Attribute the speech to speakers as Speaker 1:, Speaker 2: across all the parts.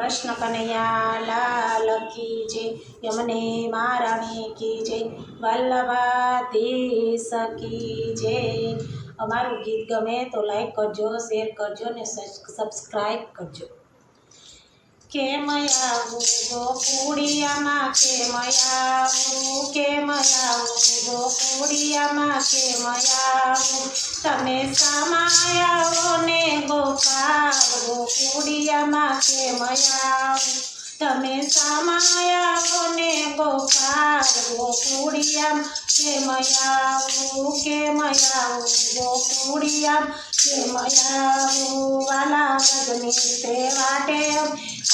Speaker 1: કૃષ્ણ કનૈયા લાલ કી જય. યમને મહારાણી કી જય. વલ્લભાધીશ કી જય. અમારું ગીત ગમે તો લાઈક કરજો શેર કરજો ને સબસ્ક્રાઈબ કરજો. કેમ આવું ગોકુડિયામાં કેમ આવું કેમ આવું ગોકુડિયામાં કેમ આવું તમે સમાયાઓ ને ગોપાલ ગોકુડિયામાં કેમ આવું તમે સમાયાઓ ને ગોપાલ ગોકુડિયામાં કેમ કે કેમ આવું ગોકુડિયામાં કેમ આવું વાલા ભગની તે વાટે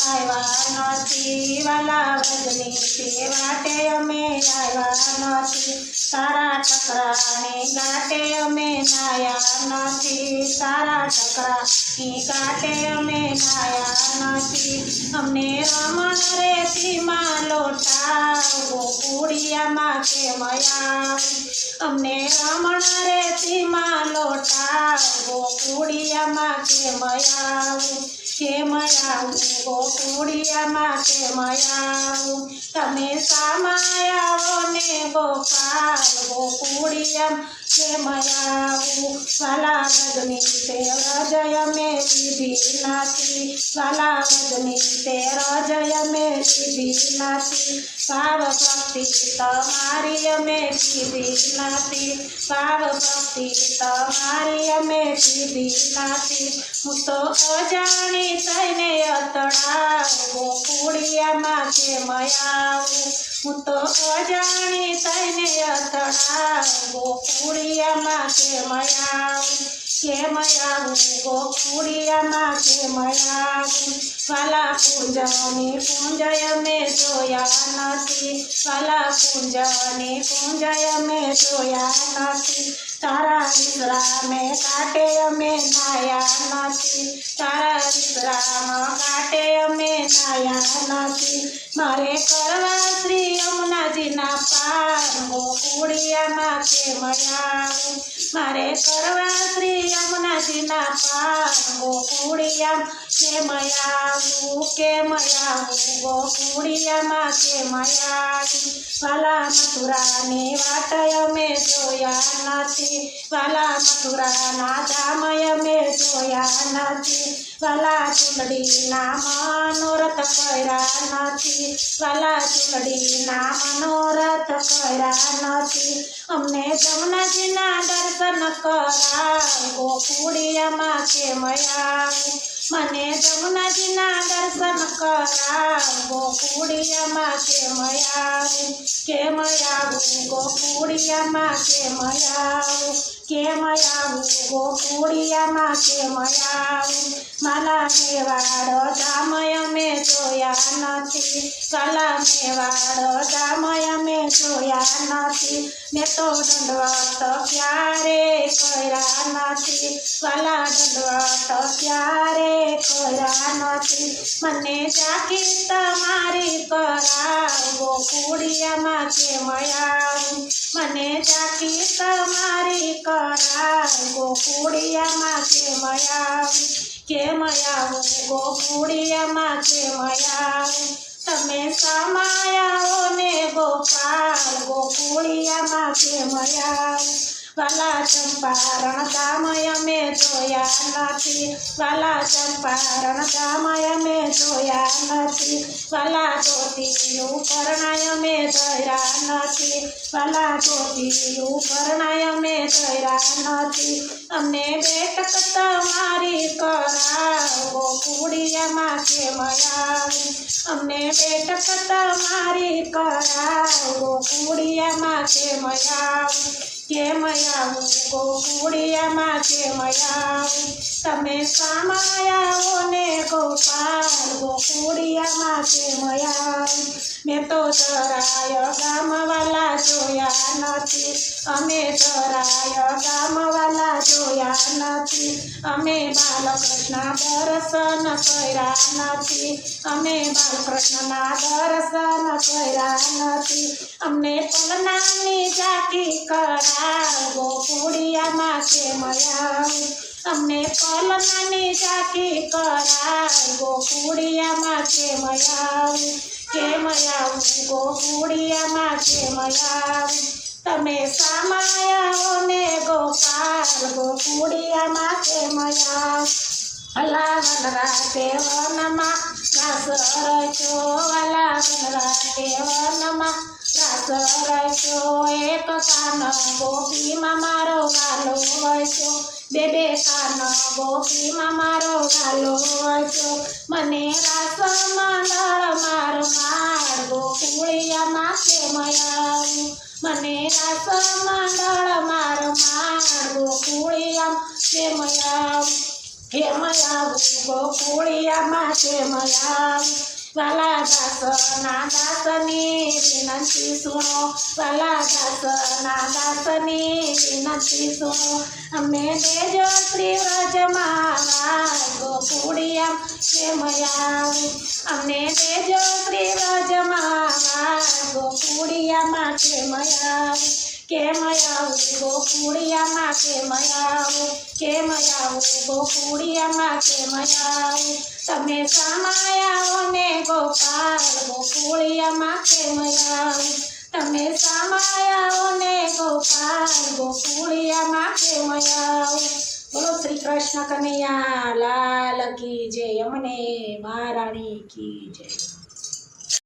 Speaker 1: આવ્યા નથી, વાલા ભગની તે વાટે અમે આવ્યા નથી. તારા ટકરાની ગાટે અમે નાયા નથી. તારા ટકરાની ગાટે અમે નાયા નથી. અમને રમણ રેતીમાં લોટાવો કુડિયામાં કેમ મયા અમને રમણ રેતીમાં લોટાવો કુડિયામાં કેમ આવું કેમ આવું ગોકુડિયામાં કેમ આવું તમે સામાયાવો ને ગોપાલ ગોકુડિયામાં કેમ આવું વાલા ગગની તે રજય મેં લીધી નથી વાલા ગગની તે રજય મેં લીધી નથી ભાવ ભક્તિ તમારી અમે કીધી નાતી ભાવ ભક્તિ તમારી અમે કીધી નાતી હું તો અજાણી થઈને અતડાવ ગોકુડિયામાં કેમ આવું હું તો અજાણી થઈને અથડાવ ગોકુડિયામાં કેમ આવું કેમ આવું ગોકુડિયામાં કેમ આવું વાલા કુંજની કુંજય મેં જોયા નથી. વાલા કુંજની કુંજય મેં જોયા નથી. તારા વિશ્રા મેં કાટે અમે નાયા નથી. તારા વિશ્રામ કાટે અમે નાયા નથી. મારે કરવા શ્રી યમુનાજીના પાર ગોકુડિયામાં કેમ આવું મારે કરવા શ્રી યમુનાજીના પાર ગોકુડિયામાં કેમ આવું કે આવું ગોકુડિયામાં કેમ આવું વાલા મથુરાની વાત અમે જોયા નથી. મથુરાના નથી વાલા કર્યા નથી વાલા ચૂંટણીના મનોરથ કર્યા નથી અમને જમનાજીના દર્શન કરાવો ગોકુડિયામાં કેમ આવું મને જમુનાજીના દર્શન કરાવો ગોકુડિયામાં કે આવું કેમ આવું ગોકુડિયામાં કે આવું કેમ આવું ગોકુડિયામાં કે મયાવ માલા મેવાડ ધામય મેં જોયા નથી, સલામે મેવાડ ધામય મેં જોયા નથી. મેં તો દંડવત ક્યારે કર્યા નથી. વાલા દંડવત ક્યારે કર્યા નથી. મને જાકી તમારી કરાવો કુડિયામાં જે આવું મને જાકી તમારી કરાવો કુડિયામાં જે આવું કેમ આવું ગોકુડિયામાં કેમ આવું તમે સમાયાઓ ને ગોપાલ ગોકુડિયામાં કેમ આવું વાલા ચંપારણ ધામય મેં જોયા નથી વાલા ચંપારણ ધામય મેં જોયા નથી વાલા ધોતીયું પરણાય મેં ધર્યા નથી વાલા ધોતીયું પરણાય અમે ધર્યા નથી અમને બેટક તમારી કરાવો કુડિયામાં કેમ આવું અમને બેટક તમારી કરાવો કુડિયામાં કેમ કે કેમ આવું ગોકુડિયામાં કેમ આવું તમે સામાયાઓ ને ગોપાલ ગોકુડિયામાં કેમ આવું મેં તો તરાય ગામવાલા જોયા નથી. અમે તરાય ગામવાલા જોયા નથી. અમે બાલકૃષ્ણ દર્શન કર્યા નથી. અમે બાલકૃષ્ણના દર્શન કર્યા નથી. અમને પલનાની જાતિ કરાવો કુડિયામાં છે મયા અમને પલનાની જાતિ કરાવો ગોકુડિયામાં છે આવું કેમ આવું ગોકુડિયામાં કેમ તમે સામાયાઓ ને ગોપાલ ગોકુડિયામાં કેમ આવ અલા વનરાતે વનમાં રાસ રચો અલા વનરાતે વનમાં રાસ રચો એક કાન ગોપીમાં મારો ગાલો વચ્યો બે બે કાન ગોપીમાં મારો ગાલો વચ્યો. મને રાસ મારો આવું મને રાસ મંડળ મારો માર જે કેમ આવું કેમ આવું ગોકુળિયામાં કેમ આવું. વાલા દાસ ના દાસની વિનંતી સુણો. વાલા દાસ ના દાસની વિનંતી સુણો. અમે દેજો શ્રી વ્રજમાં ગોકુળિયા કેમ આવું. અમને દેજો શ્રી વ્રજમાં ગોકુળિયામાં કેમ આવું? કેમ આવું? ગોકુળિયામાં કેમ આવું? કેમ આવું? ગોકુળિયામાં કેમ આવું? તમે સામાયાઓ ને ગોપાલ, ગોકુળિયામાં કેમ આવું? તમે સામાયાઓ ને ગોપાલ, ગોકુળિયામાં કેમ આવું? બોલો શ્રી કૃષ્ણ કનૈયા, લાલ કી જય, અમને મહારાણી કી જય.